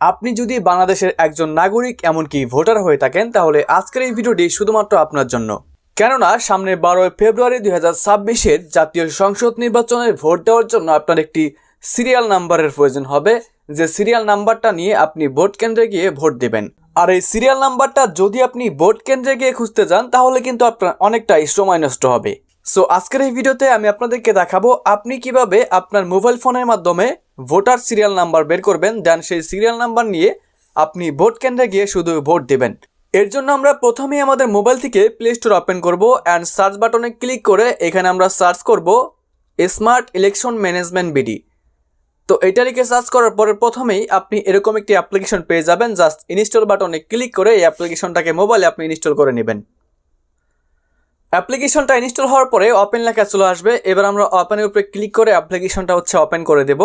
আপনি যদি বাংলাদেশের একজন নাগরিক এমনকি ভোটার হয়ে থাকেন, তাহলে আজকের এই ভিডিওটি শুধুমাত্র আপনার জন্য। কেননা সামনে বারোই ফেব্রুয়ারি দুই হাজার ছাব্বিশের জাতীয় সংসদ নির্বাচনের ভোট দেওয়ার জন্য আপনার একটি সিরিয়াল নাম্বারের প্রয়োজন হবে। যে সিরিয়াল নাম্বারটা নিয়ে আপনি ভোট কেন্দ্রে গিয়ে ভোট দেবেন। আর এই সিরিয়াল নাম্বারটা যদি আপনি ভোট কেন্দ্রে গিয়ে খুঁজতে যান, তাহলে কিন্তু আপনার অনেকটাই সময় নষ্ট হবে। সো আজকের এই ভিডিওতে আমি আপনাদেরকে দেখাবো, আপনি কীভাবে আপনার মোবাইল ফোনের মাধ্যমে ভোটার সিরিয়াল নাম্বার বের করবেন, দেন সেই সিরিয়াল নাম্বার নিয়ে আপনি ভোট কেন্দ্রে গিয়ে শুধু ভোট দেবেন। এর জন্য আমরা প্রথমেই আমাদের মোবাইল থেকে প্লে স্টোর ওপেন করব অ্যান্ড সার্চ বাটনে ক্লিক করে এখানে আমরা সার্চ করব স্মার্ট ইলেকশন ম্যানেজমেন্ট বিডি তো এটা লিখে সার্চ করার পরে প্রথমেই আপনি এরকম একটি অ্যাপ্লিকেশন পেয়ে যাবেন জাস্ট ইনস্টল বাটনে ক্লিক করে এই অ্যাপ্লিকেশনটাকে মোবাইলে আপনি ইনস্টল করে নেবেন। অ্যাপ্লিকেশনটা ইনস্টল হওয়ার পরে ওপেন লেখা চলে আসবে, এবার আমরা ওপেনের উপরে ক্লিক করে অ্যাপ্লিকেশনটা হচ্ছে ওপেন করে দেব।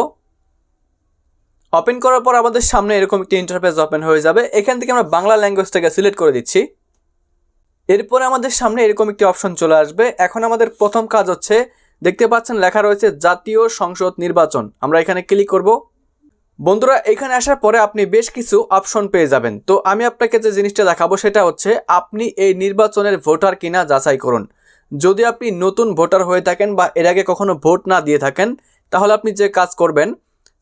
ওপেন করার পর আমাদের সামনে এরকম একটি ইন্টারফেস ওপেন হয়ে যাবে। এখান থেকে আমরা বাংলা ল্যাঙ্গুয়েজটাকে সিলেক্ট করে দিচ্ছি। এরপরে আমাদের সামনে এরকম একটি অপশন চলে আসবে। এখন আমাদের প্রথম কাজ হচ্ছে, দেখতে পাচ্ছেন লেখা রয়েছে জাতীয় সংসদ নির্বাচন। আমরা এখানে ক্লিক করব। বন্ধুরা, এখানে আসার পরে আপনি বেশ কিছু অপশন পেয়ে যাবেন। তো আমি আপনাকে যে জিনিসটা দেখাবো সেটা হচ্ছে, আপনি এই নির্বাচনের ভোটার কিনা যাচাই করুন। যদি আপনি নতুন ভোটার হয়ে থাকেন বা এর আগে কখনো ভোট না দিয়ে থাকেন, তাহলে আপনি যে কাজ করবেন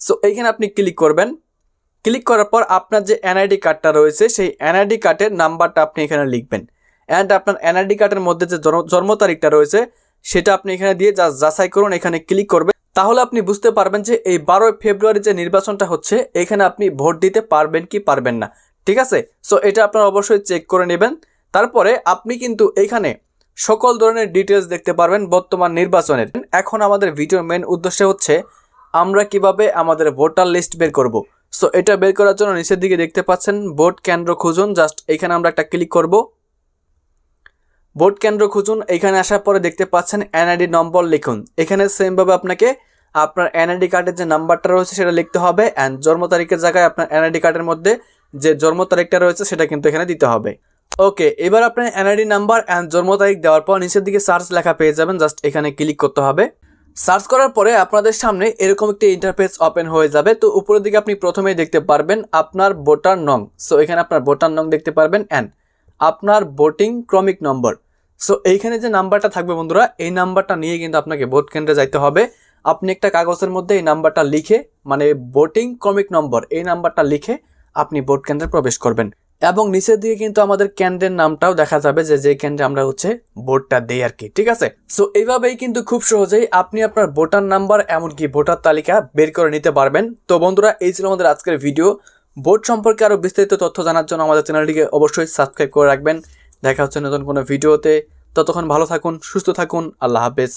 সো এইখানে আপনি ক্লিক করবেন। ক্লিক করার পর আপনার যে এনআইডি কার্ডটা রয়েছে, সেই এনআইডি কার্ডের নাম্বারটা আপনি এখানে লিখবেন। অ্যান্ড আপনার এনআইডি কার্ডের মধ্যে যে জন্ম- তারিখটা রয়েছে, সেটা আপনি এখানে দিয়ে যা যাচাই করুন, এখানে ক্লিক করবেন। তাহলে আপনি বুঝতে পারবেন যে এই বারোই ফেব্রুয়ারি যে নির্বাচনটা হচ্ছে, এখানে আপনি ভোট দিতে পারবেন কি পারবেন না। ঠিক আছে? সো এটা আপনার অবশ্যই চেক করে নেবেন। তারপরে আপনি কিন্তু এখানে সকল ধরনের ডিটেলস দেখতে পারবেন বর্তমান নির্বাচনের। এখন আমাদের ভিডিওর মেন উদ্দেশ্য হচ্ছে আমরা কীভাবে আমাদের ভোটার লিস্ট বের করব? সো এটা বের করার জন্য নিচের দিকে দেখতে পাচ্ছেন ভোট কেন্দ্র খুঁজুন। জাস্ট এখানে আমরা একটা ক্লিক করব। ভোট কেন্দ্র খুঁজুন। এখানে আসার পরে দেখতে পাচ্ছেন এনআইডি নম্বর লিখুন। এখানে সেমভাবে আপনাকে আপনার এনআইডি কার্ডের যে নাম্বারটা রয়েছে সেটা লিখতে হবে অ্যান্ড জন্ম তারিখের জায়গায় আপনার এনআইডি কার্ডের মধ্যে যে জন্ম তারিখটা রয়েছে সেটা কিন্তু এখানে দিতে হবে। ওকে এবার আপনার এনআইডি নাম্বার অ্যান্ড জন্ম তারিখ দেওয়ার পর নিচের দিকে সার্চ লেখা পেয়ে যাবেন। জাস্ট এখানে ক্লিক করতে হবে। সার্চ করার পরে আপনাদের সামনে এরকম একটি ইন্টারফেস ওপেন হয়ে যাবে। তো উপরের দিকে আপনি প্রথমেই দেখতে পারবেন আপনার ভোটার নং সো এখানে আপনার ভোটার নং দেখতে পারবেন অ্যান্ড আপনার ভোটিং ক্রমিক নম্বর সো এইখানে যে নাম্বারটা থাকবে বন্ধুরা, এই নাম্বারটা নিয়ে কিন্তু আপনাকে ভোট কেন্দ্রে যাইতে হবে। আপনি একটা কাগজের মধ্যে এই নাম্বারটা লিখে মানে ভোটিং ক্রমিক নম্বর এই নাম্বারটা লিখে আপনি ভোট কেন্দ্রে প্রবেশ করবেন। এবং নিচের দিকে কিন্তু আমাদের কেন্দ্রের নামটাও দেখা যাবে যে যে কেন্দ্রে আমরা হচ্ছে ভোটটা দেই আর কি, ঠিক আছে? সো এইভাবেই কিন্তু খুব সহজেই আপনি আপনার ভোটার নাম্বার এমনকি ভোটার তালিকা বের করে নিতে পারবেন। তো বন্ধুরা, এই ছিল আমাদের আজকের ভিডিও ভোট সম্পর্কে আরও বিস্তারিত তথ্য জানার জন্য আমাদের চ্যানেলটিকে অবশ্যই সাবস্ক্রাইব করে রাখবেন। দেখা হচ্ছে নতুন কোনো ভিডিওতে ততক্ষণ ভালো থাকুন, সুস্থ থাকুন। আল্লাহ হাফেজ।